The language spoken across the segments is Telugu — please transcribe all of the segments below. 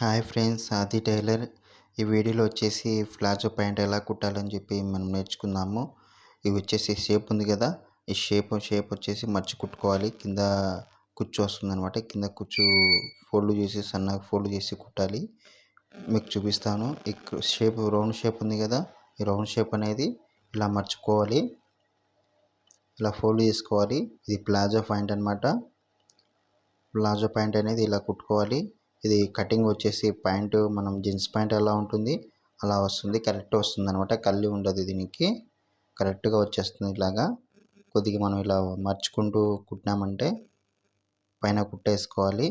హాయ్ ఫ్రెండ్స్ ఆది టైలర్. ఈ వీడియోలో వచ్చేసి ప్లాజో ప్యాంట్ ఎలా కుట్టాలని చెప్పి మనం నేర్చుకుందాము. ఇవి వచ్చేసి షేప్ ఉంది కదా ఈ షేప్ షేప్ వచ్చేసి మర్చి కుట్టుకోవాలి. కింద కుచ్చు వస్తుంది అనమాట కింద కుచ్చు ఫోల్డ్ చేసి సన్నగా ఫోల్డ్ చేసి కుట్టాలి. మీకు చూపిస్తాను. ఈ షేప్ రౌండ్ షేప్ ఉంది కదా ఈ రౌండ్ షేప్ అనేది ఇలా మర్చుకోవాలి. ఇలా ఫోల్డ్ చేసుకోవాలి. ఇది ప్లాజో పాయింట్ అనమాట ప్లాజో ప్యాంట్ అనేది ఇలా కుట్టుకోవాలి. ఇది కటింగ్ వచ్చేసి ప్యాంటు మనం జీన్స్ ప్యాంట్ ఎలా ఉంటుంది అలా వస్తుంది కరెక్ట్ వస్తుంది అనమాట కల్లి ఉండదు దీనికి. కరెక్ట్గా వచ్చేస్తుంది ఇలాగా. కొద్దిగా మనం ఇలా మర్చుకుంటూ కుట్టినామంటే పైన కుట్టేసుకోవాలి.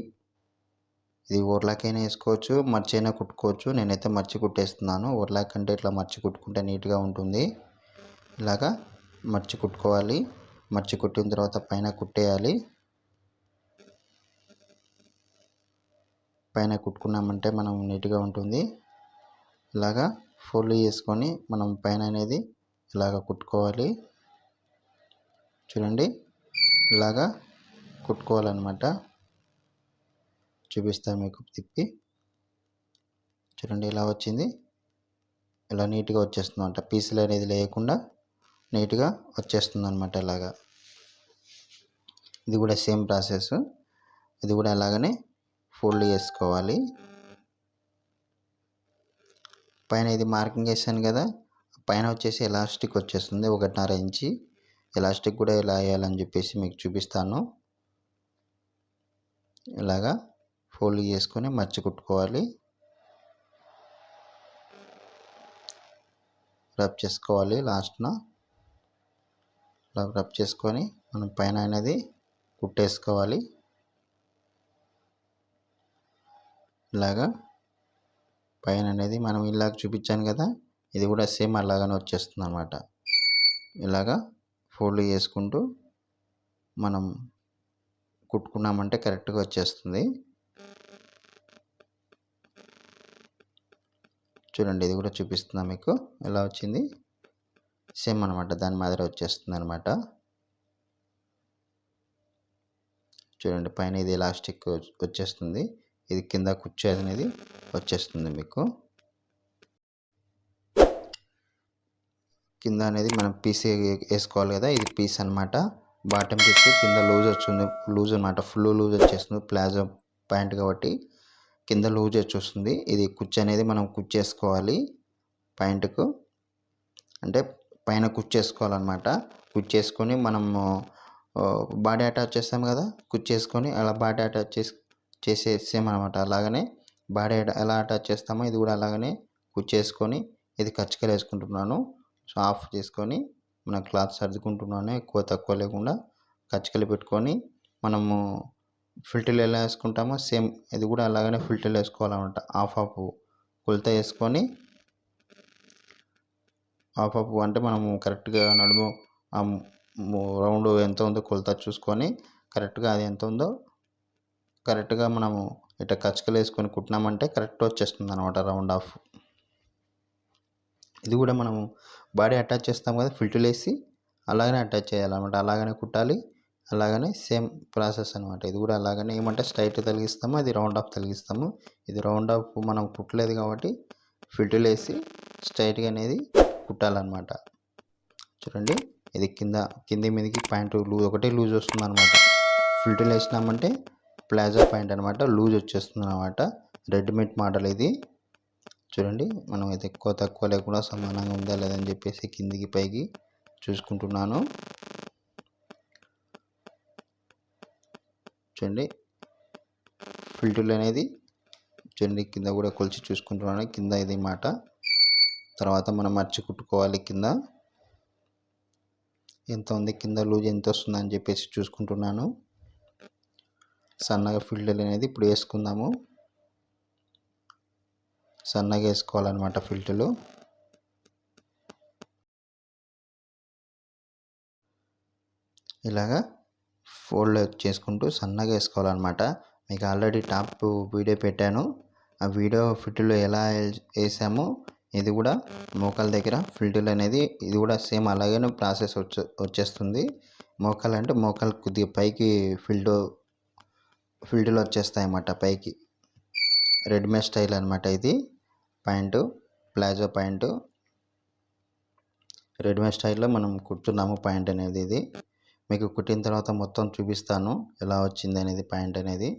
ఇది ఓర్లాకైనా వేసుకోవచ్చు మర్చి అయినా కుట్టుకోవచ్చు. నేనైతే మర్చి కుట్టేస్తున్నాను. ఓర్లాక్ అంటే ఇట్లా మర్చి కుట్టుకుంటే నీట్గా ఉంటుంది. ఇలాగా మర్చి కుట్టుకోవాలి. మర్చి కుట్టిన తర్వాత పైన కుట్టేయాలి. పైన కుట్టుకున్నామంటే మనం నీట్గా ఉంటుంది. ఇలాగా ఫోల్డ్ చేసుకొని మనం పైన అనేది ఇలాగ కుట్టుకోవాలి. చూడండి ఇలాగా కుట్టుకోవాలన్నమాట. చూపిస్తాను మీకు తిప్పి. చూడండి ఇలా వచ్చింది. ఇలా నీట్గా వచ్చేస్తుంది అనమాట పీసులు అనేది లేకుండా నీట్గా వచ్చేస్తుంది అనమాట ఇలాగా. ఇది కూడా సేమ్ ప్రాసెస్. ఇది కూడా అలాగనే ఫోల్డ్ చేసుకోవాలి. పైన ఇది మార్కింగ్ వేసాను కదా పైన వచ్చేసి ఎలాస్టిక్ వచ్చేస్తుంది ఒకటిన్నర ఇంచి. ఎలాస్టిక్ కూడా ఎలా వేయాలని చెప్పేసి మీకు చూపిస్తాను. ఇలాగా ఫోల్డ్ చేసుకొని మర్చి కుట్టుకోవాలి రబ్ చేసుకోవాలి లాస్ట్న. రబ్ చేసుకొని మనం పైన అనేది కుట్టేసుకోవాలి. ఇలాగా పైన అనేది మనం ఇలాగ చూపించాను కదా ఇది కూడా సేమ్ అలాగనే వచ్చేస్తుంది అనమాట ఇలాగా ఫోల్డ్ చేసుకుంటూ మనం కుట్టుకున్నామంటే కరెక్ట్గా వచ్చేస్తుంది. చూడండి ఇది కూడా చూపిస్తున్నా మీకు? ఎలా వచ్చింది? సేమ్ అనమాట దాని మాదిరి వచ్చేస్తుంది అనమాట చూడండి పైన ఇది ఎలాస్టిక్ వచ్చేస్తుంది. ఇది కింద కుర్చీ అనేది వచ్చేస్తుంది మీకు. కింద అనేది మనం పీస్ వేసుకోవాలి కదా ఇది పీస్ అనమాట బాటమ్ పీస్ కింద లూజ్ వచ్చింది లూజ్ అనమాట ఫుల్ లూజ్ వచ్చేస్తుంది ప్లాజో ప్యాంట్ కాబట్టి కింద లూజ్ వచ్చేస్తుంది. ఇది కుర్చీ అనేది మనం కుచ్చేసుకోవాలి ప్యాంటుకు. అంటే పైన కుచ్చేసుకోవాలన్నమాట కుచ్చేసుకొని మనము బాడీ అటాచ్ చేస్తాం కదా కుచ్చేసుకొని అలా బాడీ అటాచ్ చేసి చేసే సేమ్ అనమాట అలాగనే బాడీ ఎలా అటాచ్ చేస్తామో ఇది కూడా అలాగనే కుచ్చేసుకొని ఇది కచ్చికలు వేసుకుంటున్నాను. సో ఆఫ్ చేసుకొని మన క్లాత్ సర్దుకుంటున్నాను. ఎక్కువ తక్కువ లేకుండా కచ్చికలు పెట్టుకొని మనము ఫిల్టర్లు ఎలా వేసుకుంటామో సేమ్ ఇది కూడా అలాగనే ఫిల్టర్లు వేసుకోవాలన్నమాట. ఆఫ్ ఆఫ్ కొలత వేసుకొని ఆఫ్ ఆఫ్ అంటే మనము కరెక్ట్గా నడుము రౌండ్ ఎంత ఉందో కొలత చూసుకొని కరెక్ట్గా అది ఎంత ఉందో కరెక్ట్గా మనము ఇట్లా కచ్చకలు వేసుకొని కుట్టినామంటే కరెక్ట్ వచ్చేస్తుంది అనమాట రౌండ్ ఆఫ్. ఇది కూడా మనము బాడీ అటాచ్ చేస్తాం కదా ఫిల్టర్ వేసి అలాగనే అటాచ్ చేయాలన్నమాట. అలాగనే కుట్టాలి అలాగనే సేమ్ ప్రాసెస్ అనమాట ఇది కూడా అలాగనే ఏమంటే స్ట్రైట్ తొలగిస్తాము అది రౌండ్ ఆఫ్ తొలగిస్తాము. ఇది రౌండ్ ఆఫ్ మనం కుట్టలేదు కాబట్టి ఫిల్టర్ వేసి స్ట్రైట్గా అనేది కుట్టాలన్నమాట. చూడండి ఇది కింద కింది మీదకి ప్యాంటు లూజ్ ఒకటే లూజ్ వస్తుంది అనమాట ఫిల్టర్ వేసినామంటే ప్లాజో ప్యాంట్ అనమాట లూజ్ వచ్చేస్తుంది అనమాట రెడీమేడ్ మోడల్ ఇది. చూడండి మనం అయితే ఎక్కువ తక్కువ లేకుండా సమానంగా ఉందా లేదని చెప్పేసి కిందికి పైకి చూసుకుంటున్నాను. చూడండి ఫిల్టర్లు అనేది చూడండి కింద కూడా కొలిచి చూసుకుంటున్నాను. కింద ఇది మాట. తర్వాత మనం మర్చి కుట్టుకోవాలి కింద. ఎంత ఉంది కింద? లూజ్ ఎంత వస్తుందని చెప్పేసి చూసుకుంటున్నాను. సన్నగా ఫిల్టర్ అనేది ఇప్పుడు వేసుకుందాము. సన్నగా వేసుకోవాలన్నమాట ఫిల్టర్లు ఇలాగా ఫోల్డ్ చేసుకుంటూ సన్నగా వేసుకోవాలన్నమాట. మీకు ఆల్రెడీ టాప్ వీడియో పెట్టాను. ఆ వీడియో ఫిల్టర్లు ఎలా వేసామో ఇది కూడా మోకాల దగ్గర ఫిల్టర్లు అనేది ఇది కూడా సేమ్ అలాగే ప్రాసెస్ వచ్చే వచ్చేస్తుంది. మోకాలు అంటే మోకాలు కొద్దిగా పైకి ఫిల్టర్ ఫిల్టర్లు వచ్చేస్తాయి అన్నమాట పైకి. రెడీమేడ్ స్టైల్ అనమాట ఇది. Pant palazzo pant. రెడీమేడ్ స్టైల్లో మనం కుడుతున్నాము ప్యాంట్ అనేది ఇది. మీకు కుట్టిన తర్వాత మొత్తం చూపిస్తాను ఎలా వచ్చింది అనేది ప్యాంట్ అనేది.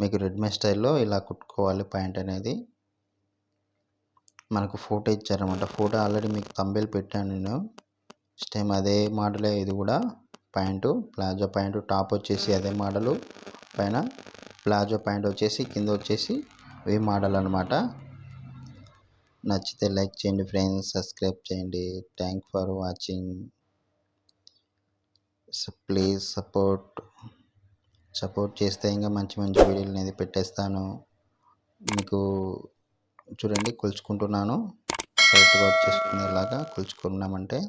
మీకు రెడీమేడ్ స్టైల్లో ఇలా కుట్టుకోవాలి ప్యాంట్ అనేది. మనకు ఫోటో ఇచ్చారనమాట ఫోటో ఆల్రెడీ మీకు తంబేలు పెట్టాను నేను. సేమ్ అదే మోడలే ఇది కూడా. ప్యాంటు ప్లాజో ప్యాంటు టాప్ వచ్చేసి అదే మోడలు. పైన ప్లాజో ప్యాంట్ వచ్చేసి కింద వచ్చేసి వే మోడల్ అనమాట నచ్చితే లైక్ చేయండి ఫ్రెండ్స్ సబ్స్క్రైబ్ చేయండి. Thank for watching. Please support. Support చేస్తే ఇంకా మంచి మంచి వీడియోలు అనేది పెట్టేస్తాను. మీకు చూడండి కొలుచుకుంటున్నాను. కరెక్ట్గా వచ్చేసుకునేలాగా కొలుచుకున్నామంటే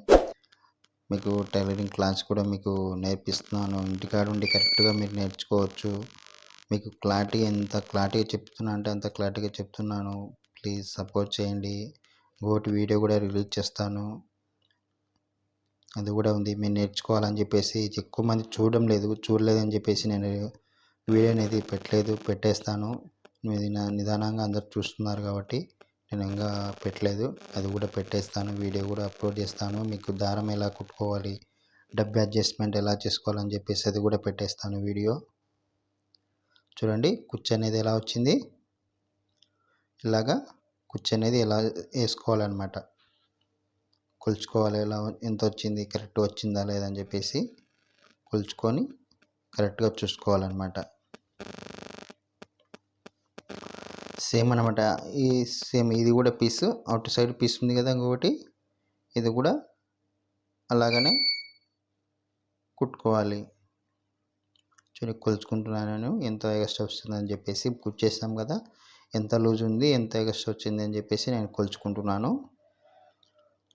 మీకు టైలరింగ్ క్లాస్ కూడా మీకు నేర్పిస్తున్నాను. ఇంటికాడ ఉండి కరెక్ట్గా మీరు నేర్చుకోవచ్చు. మీకు క్లారిటీ ఎంత క్లారిటీగా చెప్తున్నా అంటే అంత క్లారిటీగా చెప్తున్నాను. ప్లీజ్ సపోర్ట్ చేయండి. ఇంకోటి వీడియో కూడా రిలీజ్ చేస్తాను. అది కూడా ఉంది. మీరు నేర్చుకోవాలని చెప్పేసి ఎక్కువ మంది చూడడం లేదు చూడలేదని చెప్పేసి నేను వీడియో అనేది పెట్టలేదు పెట్టేస్తాను. నిదానంగా అందరు చూస్తున్నారు కాబట్టి. నేను ఇంకా పెట్టలేదు. అది కూడా పెట్టేస్తాను. వీడియో కూడా అప్లోడ్ చేస్తాను. మీకు దారం ఎలా కుట్టుకోవాలి డబ్బు అడ్జస్ట్మెంట్ ఎలా చేసుకోవాలని చెప్పేసి అది కూడా పెట్టేస్తాను వీడియో. చూడండి కుచ్చు అనేది ఎలా వచ్చింది? ఇలాగా కుచ్చు అనేది ఎలా వేసుకోవాలన్నమాట. కొలుచుకోవాలి. ఎలా ఎంత వచ్చింది కరెక్ట్ వచ్చిందా లేదని చెప్పేసి కొలుచుకొని కరెక్ట్గా చూసుకోవాలన్నమాట. సేమ్ అనమాట ఈ సేమ్ ఇది కూడా పీస్. అవుట్ సైడ్ పీస్ ఉంది కదా ఇంకొకటి. ఇది కూడా అలాగనే కుట్టుకోవాలి. చూడండి కొలుచుకుంటున్నాను. ఎంత ఎక్స్ట్రా వస్తుందని చెప్పేసి కుచ్చేసాం కదా. ఎంత లూజ్ ఉంది ఎంత ఎగస్ట్ వచ్చింది అని చెప్పేసి నేను కొలుచుకుంటున్నాను.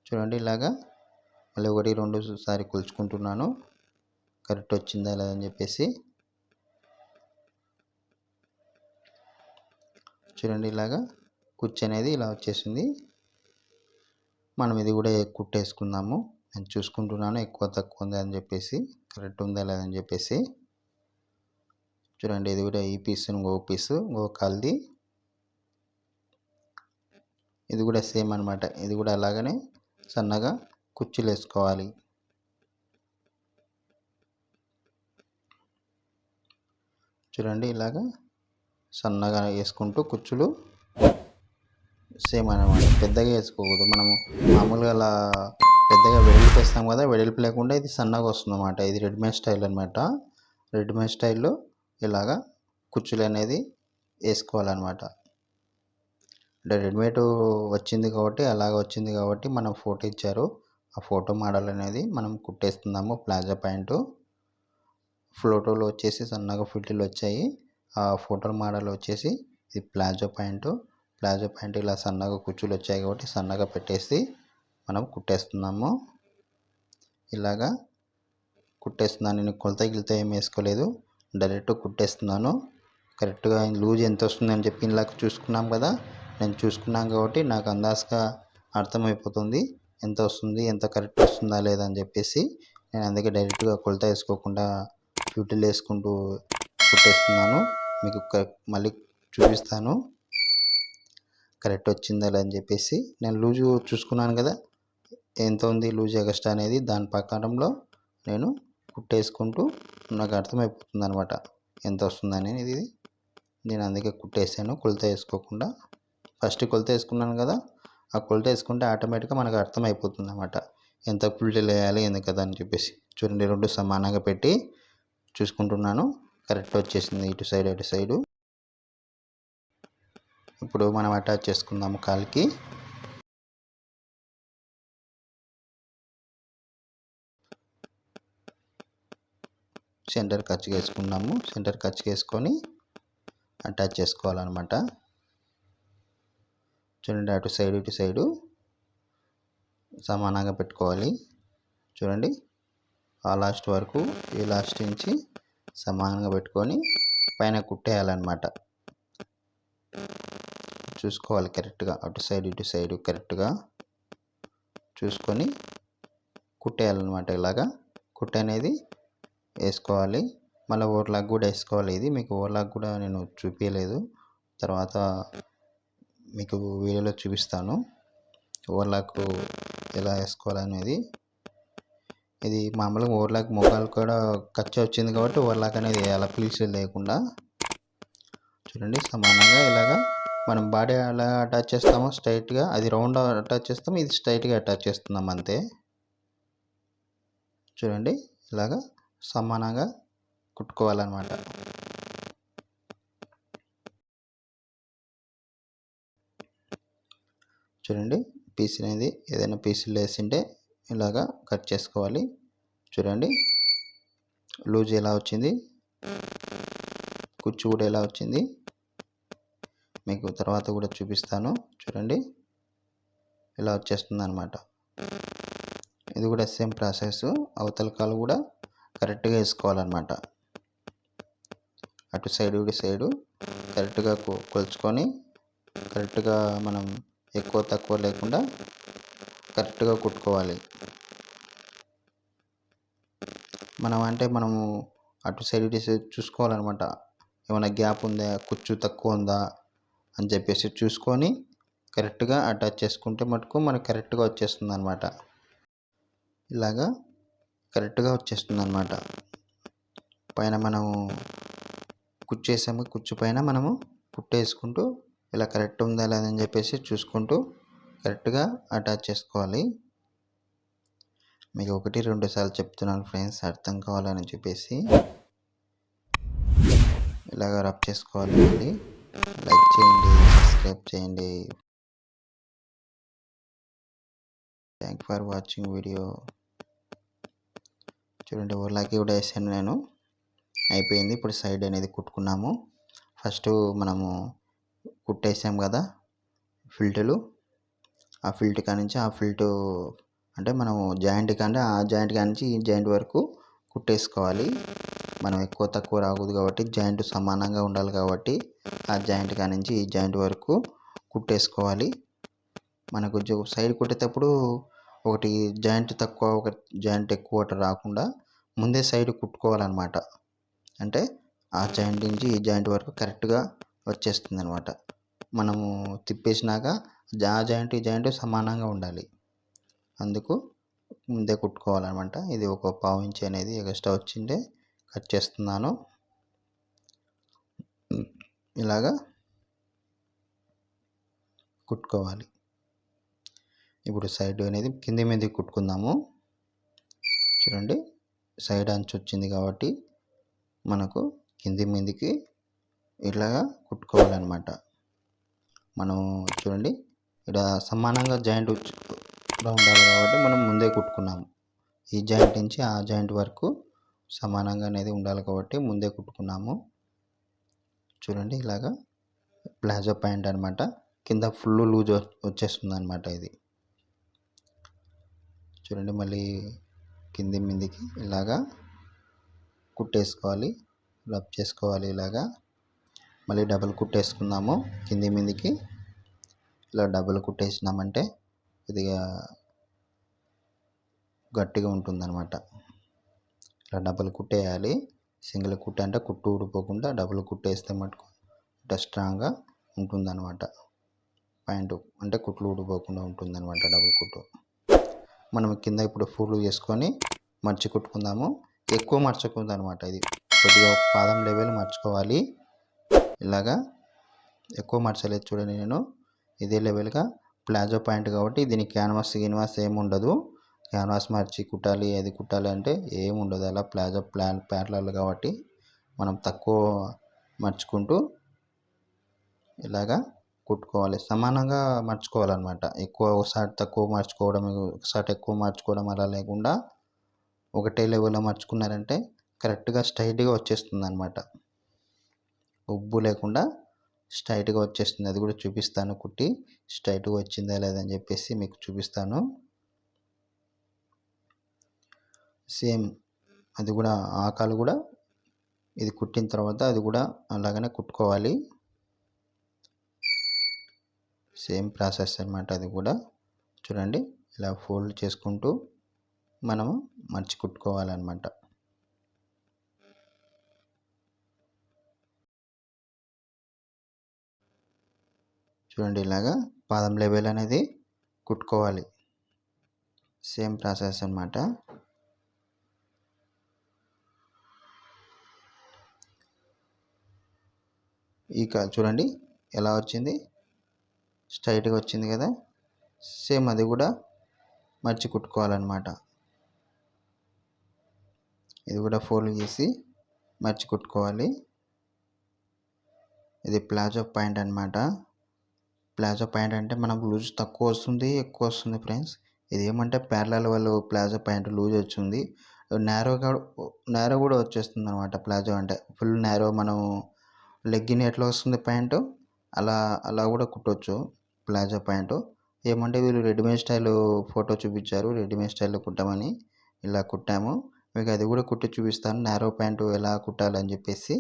చూడండి ఇలాగా మళ్ళీ ఒకటి రెండు సారి కొలుచుకుంటున్నాను. కరెక్ట్ వచ్చిందా లేదని చెప్పేసి. చూడండి ఇలాగా కుచ్చు అనేది ఇలా వచ్చేసింది. మనం ఇది కూడా కుట్టేసుకుందాము. నేను చూసుకుంటున్నాను ఎక్కువ తక్కువ ఉందా అని చెప్పేసి కరెక్ట్ ఉందా లేదని చెప్పేసి. చూడండి ఇది కూడా ఈ పీస్ ఇంకో పీస్ ఇంకో కాల్ది. ఇది కూడా సేమ్ అనమాట ఇది కూడా అలాగనే సన్నగా కుచ్చులు వేసుకోవాలి. చూడండి ఇలాగా సన్నగా వేసుకుంటూ కుచ్చులు సేమ్ అనమాట. పెద్దగా వేసుకోకూడదు. మనము మామూలుగా అలా పెద్దగా వెడల్పు వేస్తాం కదా వెడల్పు లేకుండా ఇది సన్నగా వస్తుంది అనమాట ఇది రెడీమేడ్ స్టైల్ అనమాట. రెడీమేడ్ స్టైల్లో ఇలాగా కుచ్చులు అనేది వేసుకోవాలన్నమాట. అంటే రెడీమేడ్ వచ్చింది కాబట్టి అలాగ వచ్చింది కాబట్టి మనం ఫోటో ఇచ్చారు. ఆ ఫోటో మోడల్ అనేది మనం కుట్టేస్తున్నాము ప్లాజా ప్యాంటు. ఫోటోలు వచ్చేసి సన్నగా ఫిల్టీలు వచ్చాయి. ఆ ఫోటో మోడల్ వచ్చేసి ఇది ప్లాజో ప్యాంటు. ప్లాజో ప్యాంటు ఇలా సన్నగా కుచ్చులు వచ్చాయి కాబట్టి సన్నగా పెట్టేసి మనం కుట్టేస్తున్నాము. ఇలాగా కుట్టేస్తున్నాను. నేను కొలత గిలత ఏం వేసుకోలేదు. డైరెక్ట్ కుట్టేస్తున్నాను. కరెక్ట్గా లూజ్ ఎంత వస్తుందని చెప్పి ఇలా చూసుకున్నాం కదా. నేను చూసుకున్నాం కాబట్టి నాకు అందాజుగా అర్థమైపోతుంది. ఎంత వస్తుంది? ఎంత కరెక్ట్ వస్తుందా? లేదా? అని చెప్పేసి నేను అందుకే డైరెక్ట్గా కొలత వేసుకోకుండా ఫ్యూటిల్ వేసుకుంటూ కుట్టేస్తున్నాను. మీకు మళ్ళీ చూపిస్తాను. కరెక్ట్ వచ్చిందా అని చెప్పేసి. నేను లూజు చూసుకున్నాను కదా. ఎంత ఉంది లూజ్ ఎగస్ట్రా అనేది దాని ప్రకారంలో నేను కుట్టేసుకుంటూ నాకు అర్థమైపోతుంది అనమాట ఎంత వస్తుందని ఇది నేను అందుకే కుట్టేసాను. కొలత వేసుకోకుండా. ఫస్ట్ కొలత వేసుకున్నాను కదా. ఆ కొలత వేసుకుంటే ఆటోమేటిక్గా మనకు అర్థమైపోతుంది అనమాట ఎంత పుల్టీలు వేయాలి ఎందుకు కదా అని చెప్పేసి. చూడండి రెండు సమానంగా పెట్టి చూసుకుంటున్నాను. కరెక్ట్ వచ్చేసింది ఇటు సైడ్ అటు సైడు. ఇప్పుడు మనం అటాచ్ చేసుకుందాము కాల్కి. సెంటర్ ఖర్చు వేసుకున్నాము సెంటర్ ఖర్చు వేసుకొని అటాచ్ చేసుకోవాలన్నమాట. చూడండి అటు సైడ్ ఇటు సైడు సమానంగా పెట్టుకోవాలి. చూడండి ఆ లాస్ట్ వరకు ఈ లాస్ట్ నుంచి సమానంగా పెట్టుకొని పైన కుట్టేయాలన్నమాట. చూసుకోవాలి కరెక్ట్గా. అటు సైడ్ ఇటు సైడ్ కరెక్ట్గా చూసుకొని కుట్టేయాలన్నమాట. ఇలాగా కుట్ట అనేది వేసుకోవాలి. మళ్ళీ ఓర్లాగ్ కూడా వేసుకోవాలి. ఇది మీకు ఓర్లాగ్ కూడా నేను చూపించలేదు తర్వాత మీకు వీడియోలో చూపిస్తాను. ఓవర్లాక్ ఎలా వేసుకోవాలనేది. ఇది మామూలుగా ఓవర్లాక్ మొగాలు కూడా ఖర్చు వచ్చింది కాబట్టి ఓవర్లాక్ అనేది వేయాలి ప్లీస్ లేకుండా చూడండి సమానంగా ఇలాగా మనం బాడీ ఎలా అటాచ్ చేస్తామో స్ట్రైట్గా అది రౌండ్ అటాచ్ చేస్తాము ఇది స్ట్రైట్గా అటాచ్ చేస్తున్నాం అంతే. చూడండి ఇలాగా సమానంగా కుట్టుకోవాలన్నమాట. చూడండి పీస్ అనేది ఏదైనా పీసులు వేసింటే ఇలాగా కట్ చేసుకోవాలి. చూడండి. లూజ్ ఎలా వచ్చింది? కుచ్చు కూడా ఎలా వచ్చింది? మీకు తర్వాత కూడా చూపిస్తాను. చూడండి. ఇలా వచ్చేస్తుంది అనమాట ఇది కూడా సేమ్ ప్రాసెస్. అవతల కాలు కూడా కరెక్ట్గా వేసుకోవాలన్నమాట. అటు సైడ్ ఇటు సైడు కరెక్ట్గా కొలుచుకొని కరెక్ట్గా మనం ఎక్కువ తక్కువ లేకుండా కరెక్ట్గా కుట్టుకోవాలి. మనం అంటే మనము అటు సైడ్ ఇటు సైడ్ చూసుకోవాలన్నమాట. ఏమైనా గ్యాప్ ఉందా? కుచ్చు తక్కువ ఉందా? అని చెప్పేసి చూసుకొని కరెక్ట్గా అటాచ్ చేసుకుంటే మటుకు మనకు కరెక్ట్గా వచ్చేస్తుంది అనమాట ఇలాగా కరెక్ట్గా వచ్చేస్తుంది అనమాట పైన మనము కుచ్చేసాము. కుచ్చు పైన మనము కుట్టేసుకుంటూ ఇలా కరెక్ట్ ఉందా లేదని చెప్పేసి చూసుకుంటూ కరెక్ట్గా అటాచ్ చేసుకోవాలి. మీకు ఒకటి రెండు సార్లు చెప్తున్నాను ఫ్రెండ్స్ అర్థం కావాలని చెప్పేసి. ఇలాగ రబ్ చేసుకోవాలి లైక్ చేయండి సబ్స్క్రైబ్ చేయండి. థ్యాంక్ ఫర్ వాచింగ్ వీడియో చూడండి ఓలాకి కూడా వేసాను నేను. అయిపోయింది. ఇప్పుడు సైడ్ అనేది కుట్టుకున్నాము. ఫస్ట్ మనము కుట్టేసాం కదా ఫిల్టర్లు. ఆ ఫిల్ట్ కానించి ఆ ఫిల్టు అంటే మనం జాయింట్ కంటే ఆ జాయింట్ కానించి ఈ జాయింట్ వరకు కుట్టేసుకోవాలి. మనం ఎక్కువ తక్కువ రాకూడదు కాబట్టి జాయింట్ సమానంగా ఉండాలి కాబట్టి ఆ జాయింట్ కానించి ఈ జాయింట్ వరకు కుట్టేసుకోవాలి. మనకు సైడ్ కుట్టేటప్పుడు ఒకటి జాయింట్ తక్కువ ఒక జాయింట్ ఎక్కువ రాకుండా ముందే సైడ్ కుట్టుకోవాలన్నమాట. అంటే ఆ జాయింట్ నుంచి ఈ జాయింట్ వరకు కరెక్ట్గా వచ్చేస్తుంది అనమాట మనము తిప్పేసినాక ఆ జాయింట్ ఈ జాయింట్ సమానంగా ఉండాలి. అందుకు ముందే కుట్టుకోవాలన్నమాట. ఇది ఒక పావు ఇంచ్ అనేది ఎక్స్ట్రా వచ్చిందే కట్ చేస్తున్నాను. ఇలాగా కుట్టుకోవాలి. ఇప్పుడు సైడ్ అనేది కింది మీద కుట్టుకుందాము. చూడండి సైడ్ అంచు వచ్చింది కాబట్టి మనకు కింది మీదకి ఇలాగా కుట్టుకోవాలన్నమాట. మనం చూడండి. ఇక్కడ సమానంగా జాయింట్ ఉండాలి కాబట్టి మనం ముందే కుట్టుకున్నాము. ఈ జాయింట్ నుంచి ఆ జాయింట్ వరకు సమానంగా అనేది ఉండాలి కాబట్టి ముందే కుట్టుకున్నాము. చూడండి ఇలాగా ప్లాజో ప్యాంట్ అనమాట కింద ఫుల్ లూజ్ వచ్చేస్తుంది అనమాట ఇది. చూడండి మళ్ళీ కింది మిందికి ఇలాగా కుట్టేసుకోవాలి. రబ్ చేసుకోవాలి ఇలాగా. మళ్ళీ డబుల్ కుట్టేసుకుందాము కింది మీదికి. ఇలా డబుల్ కుట్టేసినామంటే కొద్దిగా గట్టిగా ఉంటుందన్నమాట. ఇలా డబుల్ కుట్టేయాలి. సింగిల్ కుట్ట అంటే కుట్టు ఊడిపోకుండా డబుల్ కుట్టేస్తే మటుకు ఇట్లా స్ట్రాంగ్గా ఉంటుందన్నమాట. ప్యాంటు అంటే కుట్లు ఊడిపోకుండా ఉంటుందన్నమాట డబుల్ కుట్టు. మనం కింద ఇప్పుడు ఫుల్ చేసుకొని మర్చి కుట్టుకుందాము. ఎక్కువ మర్చకూడదు అనమాట ఇది. కొద్దిగా పాదం లెవెల్ మర్చుకోవాలి. ఇలాగా ఎక్కువ మర్చలేదు చూడండి నేను. ఇదే లెవెల్గా ప్లాజో ప్యాంట్ కాబట్టి దీనికి క్యాన్వాస్ గిన్వాస్ ఏమి ఉండదు. క్యాన్వాస్ మార్చి కుట్టాలి అది కుట్టాలి అంటే ఏమి ఉండదు. అలా ప్లాజో ప్లాన్ ప్యాంట్లలో కాబట్టి మనం తక్కువ మర్చుకుంటూ ఇలాగా కుట్టుకోవాలి. సమానంగా మర్చుకోవాలన్నమాట. ఎక్కువ ఒకసారి తక్కువ మార్చుకోవడం ఒకసారి ఎక్కువ మార్చుకోవడం అలా లేకుండా ఒకటే లెవెల్లో మర్చుకున్నారంటే కరెక్ట్గా స్ట్రైట్గా వచ్చేస్తుంది అనమాట ఉబ్బు లేకుండా స్ట్రైట్గా వచ్చేస్తుంది. అది కూడా చూపిస్తాను. కుట్టి స్ట్రైట్గా వచ్చిందా లేదని చెప్పేసి మీకు చూపిస్తాను. సేమ్ అది కూడా ఆకాలు కూడా ఇది కుట్టిన తర్వాత అది కూడా అలాగనే కుట్టుకోవాలి. సేమ్ ప్రాసెస్ అనమాట అది కూడా. చూడండి. ఇలా ఫోల్డ్ చేసుకుంటూ మనము మర్చి కుట్టుకోవాలన్నమాట. చూడండి ఇలాగా పాదం లెవెల్ అనేది కుట్టుకోవాలి. సేమ్ ప్రాసెస్ అన్నమాట. ఇక చూడండి ఎలా వచ్చింది? స్ట్రైట్గా వచ్చింది కదా? సేమ్ అది కూడా మర్చి కుట్టుకోవాలన్నమాట. ఇది కూడా ఫోల్డ్ చేసి మర్చి కుట్టుకోవాలి. ఇది ప్లాజో పాయింట్ అనమాట ప్లాజో ప్యాంట్ అంటే మనకు లూజ్ తక్కువ వస్తుంది ఎక్కువ వస్తుంది ఫ్రెండ్స్. ఇది ఏమంటే ప్యారలల్ వాళ్ళు ప్లాజో ప్యాంట్ లూజ్ వచ్చింది. నేరోగా నేరో కూడా వచ్చేస్తుంది అనమాట ప్లాజో అంటే. ఫుల్ నేరో మనం లెగ్గిన్ ఎట్లా వస్తుంది ప్యాంటు? అలా అలా కూడా కుట్టవచ్చు ప్లాజో ప్యాంటు. ఏమంటే వీళ్ళు రెడీమేడ్ స్టైల్ ఫోటో చూపించారు రెడీమేడ్ స్టైల్లో కుట్టామని ఇలా కుట్టాము. మీకు అది కూడా కుట్టి చూపిస్తాను నేరో ప్యాంటు ఎలా కుట్టాలని చెప్పేసి.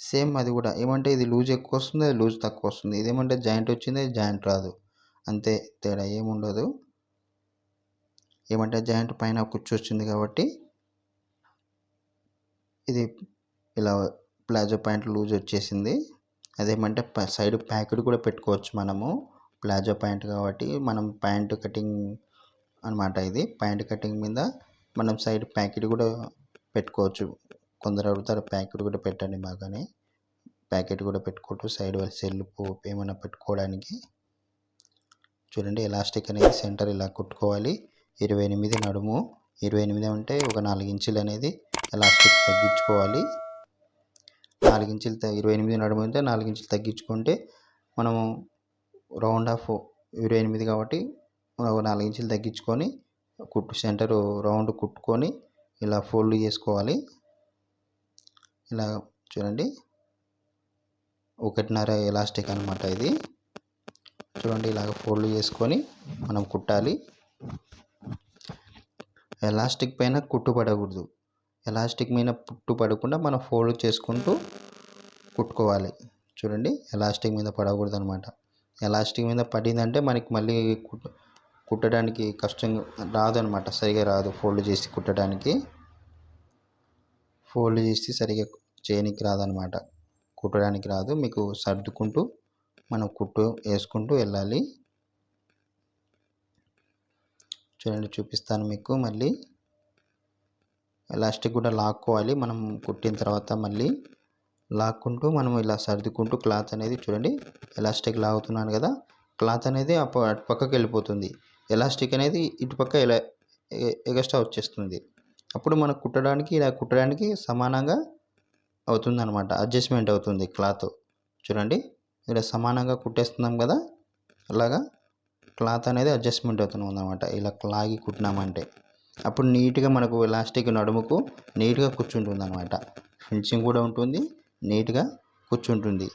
సేమ్ అది కూడా. ఏమంటే ఇది లూజ్ ఎక్కువ వస్తుంది అది లూజ్ తక్కువ వస్తుంది. ఇదేమంటే జాయింట్ వచ్చింది జాయింట్ రాదు. అంతే తేడా ఏముండదు. ఏమంటే జాయింట్ పైన కుచ్చు వచ్చింది కాబట్టి ఇది ఇలా ప్లాజో ప్యాంట్ లూజ్ వచ్చేసింది. అదేమంటే సైడ్ ప్యాకెట్ కూడా పెట్టుకోవచ్చు మనము. ప్లాజో ప్యాంట్ కాబట్టి మనం ప్యాంట్ కటింగ్ అనమాట ఇది. ప్యాంట్ కటింగ్ మీద మనం సైడ్ ప్యాకెట్ కూడా పెట్టుకోవచ్చు. కొందరు అడుగుతారు ప్యాకెట్ కూడా పెట్టండి బాగానే. ప్యాకెట్ కూడా పెట్టుకోవచ్చు సైడ్ సెల్ఫ్ ఏమైనా పెట్టుకోవడానికి. చూడండి ఎలాస్టిక్ అనేది సెంటర్ ఇలా కుట్టుకోవాలి. ఇరవై ఎనిమిది నడుము. ఇరవై ఎనిమిది అంటే ఒక నాలుగు ఇంచులు అనేది ఎలాస్టిక్ తగ్గించుకోవాలి. నాలుగు ఇంచులు ఇరవై ఎనిమిది నడుము అంటే నాలుగు ఇంచులు తగ్గించుకుంటే మనము రౌండ్ ఆఫ్ ఇరవై ఎనిమిది కాబట్టి ఒక నాలుగు ఇంచులు తగ్గించుకొని కుట్టు సెంటర్ రౌండ్ కుట్టుకొని ఇలా ఫోల్డ్ చేసుకోవాలి. ఇలా చూడండి. ఒకటిన్నర ఎలాస్టిక్ అనమాట ఇది. చూడండి ఇలాగ ఫోల్డ్ చేసుకొని మనం కుట్టాలి. ఎలాస్టిక్ పైన కుట్టు పడకూడదు. ఎలాస్టిక్ మీద కుట్టు పడకుండా మనం ఫోల్డ్ చేసుకుంటూ కుట్టుకోవాలి. చూడండి ఎలాస్టిక్ మీద పడకూడదు అనమాట ఎలాస్టిక్ మీద పడిందంటే మనకి మళ్ళీ కుట్టడానికి కష్టం రాదు అనమాట సరిగా రాదు ఫోల్డ్ చేసి కుట్టడానికి. ఫోల్డ్ చేసి సరిగా చేయనికి రాదనమాట. కుట్టడానికి రాదు. మీకు సర్దుకుంటూ మనం కుట్టు వేసుకుంటూ వెళ్ళాలి. చూడండి చూపిస్తాను మీకు మళ్ళీ. ఎలాస్టిక్ కూడా లాక్కోవాలి. మనం కుట్టిన తర్వాత మళ్ళీ లాక్కుంటూ మనం ఇలా సర్దుకుంటూ క్లాత్ అనేది చూడండి ఎలాస్టిక్ లాగుతున్నాను కదా. క్లాత్ అనేది అటు పక్కకి వెళ్ళిపోతుంది. ఎలాస్టిక్ అనేది ఇటుపక్క ఎలా ఎగస్ట్రా వచ్చేస్తుంది. అప్పుడు మనకు కుట్టడానికి ఇలా కుట్టడానికి సమానంగా అవుతుంది అనమాట అడ్జస్ట్మెంట్ అవుతుంది క్లాత్ చూడండి. ఇలా సమానంగా కుట్టేస్తున్నాం కదా? అలాగా? క్లాత్ అనేది అడ్జస్ట్మెంట్ అవుతుంది అనమాట ఇలా లాగి కుట్టినామంటే. అప్పుడు నీట్గా మనకు ఎలాస్టిక్ నడుముకు నీట్గా కూర్చుంటుంది అనమాట ఫినిషింగ్ కూడా ఉంటుంది. నీట్గా కూర్చుంటుంది.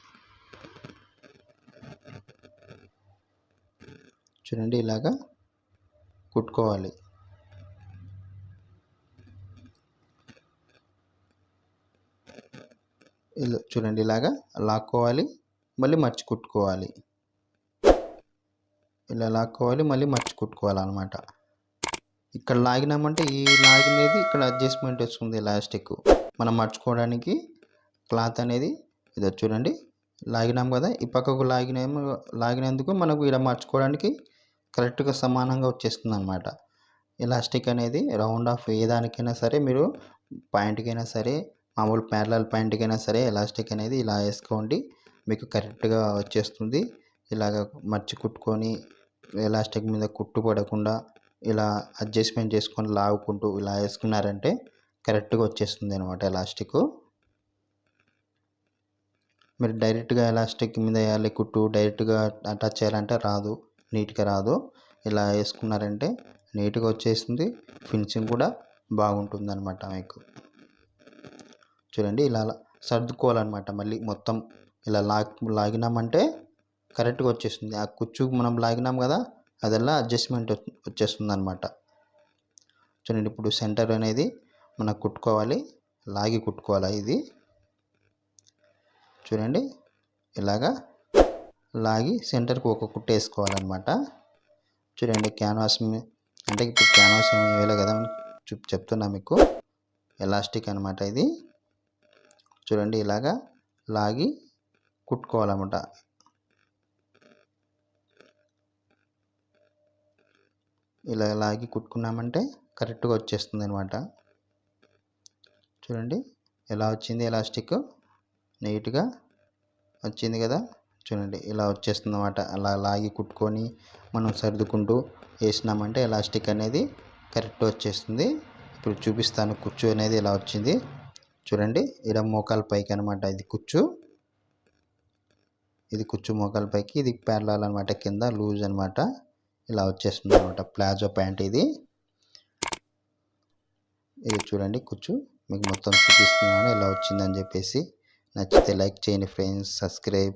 చూడండి ఇలాగా కుట్టుకోవాలి. చూడండి ఇలాగా లాక్కోవాలి మళ్ళీ మర్చి కుట్టుకోవాలి. ఇలా లాక్కోవాలి మళ్ళీ మర్చి కుట్టుకోవాలి అనమాట ఇక్కడ లాగినామంటే ఈ లాగినది ఇక్కడ అడ్జస్ట్మెంట్ వస్తుంది ఎలాస్టిక్ మనం మర్చుకోవడానికి క్లాత్ అనేది ఇది చూడండి లాగినాం కదా ఈ పక్కకు లాగిన లాగినందుకు మనకు ఇలా మార్చుకోవడానికి కరెక్ట్గా సమానంగా వచ్చేస్తుంది అనమాట ఎలాస్టిక్ అనేది రౌండ్ ఆఫ్ ఏ దానికైనా సరే మీరు పాయింట్కైనా సరే మామూలు ప్యారలల్ ప్యాంట్కైనా సరే ఎలాస్టిక్ అనేది ఇలా వేసుకోండి. మీకు కరెక్ట్గా వచ్చేస్తుంది. ఇలాగ మర్చి కుట్టుకొని ఎలాస్టిక్ మీద కుట్టు పడకుండా ఇలా అడ్జస్ట్మెంట్ చేసుకొని లాగుకుంటూ ఇలా వేసుకున్నారంటే కరెక్ట్గా వచ్చేస్తుంది అనమాట ఎలాస్టిక్ మీరు డైరెక్ట్గా ఎలాస్టిక్ మీద వేయాలి కుట్టు డైరెక్ట్గా అటాచ్ చేయాలంటే రాదు నీట్గా రాదు. ఇలా వేసుకున్నారంటే నీట్గా వచ్చేస్తుంది. ఫినిషింగ్ కూడా బాగుంటుంది అనమాట మీకు. చూడండి ఇలా సర్దుకోవాలన్నమాట. మళ్ళీ మొత్తం ఇలా లాగ్ లాగినామంటే కరెక్ట్గా వచ్చేస్తుంది. ఆ కుచ్చు మనం లాగినాం కదా అదల్లా అడ్జస్ట్మెంట్ వచ్చేస్తుంది అనమాట చూడండి ఇప్పుడు సెంటర్ అనేది మనం కుట్టుకోవాలి. లాగి కుట్టుకోవాలి ఇది? చూడండి ఇలాగా లాగి సెంటర్కి ఒక కుట్టు వేసుకోవాలన్నమాట. చూడండి క్యాన్వాస్ అంటే ఇప్పుడు క్యాన్వాస్ ఏమి వేయలే కదా చెప్ చెప్తున్నా మీకు. ఎలాస్టిక్ అనమాట ఇది. చూడండి ఇలాగా లాగి కుట్టుకోవాలన్నమాట. ఇలా లాగి కుట్టుకున్నామంటే కరెక్ట్గా వచ్చేస్తుంది అనమాట చూడండి ఎలా వచ్చింది ఎలాస్టిక్? నీట్గా వచ్చింది కదా? చూడండి ఇలా వచ్చేస్తుంది అనమాట అలా లాగి కుట్టుకొని మనం సర్దుకుంటూ వేసినామంటే ఎలాస్టిక్ అనేది కరెక్ట్ వచ్చేస్తుంది. ఇప్పుడు చూపిస్తాను కుర్చీ అనేది ఇలా వచ్చింది. చూడండి. ఇలా మోకాల పైకి అనమాట ఇది కుచ్చు. ఇది కుచ్చు మోకాల పైకి ఇది ప్యారలాల్ అనమాట కింద లూజ్ అనమాట. ఇలా వచ్చేస్తుంది అనమాట ప్లాజో ప్యాంట్ ఇది. ఇది చూడండి కుచ్చు. మీకు మొత్తం చూపిస్తున్నాను ఇలా వచ్చిందని చెప్పేసి. నచ్చితే లైక్ చేయండి ఫ్రెండ్స్. సబ్స్క్రైబ్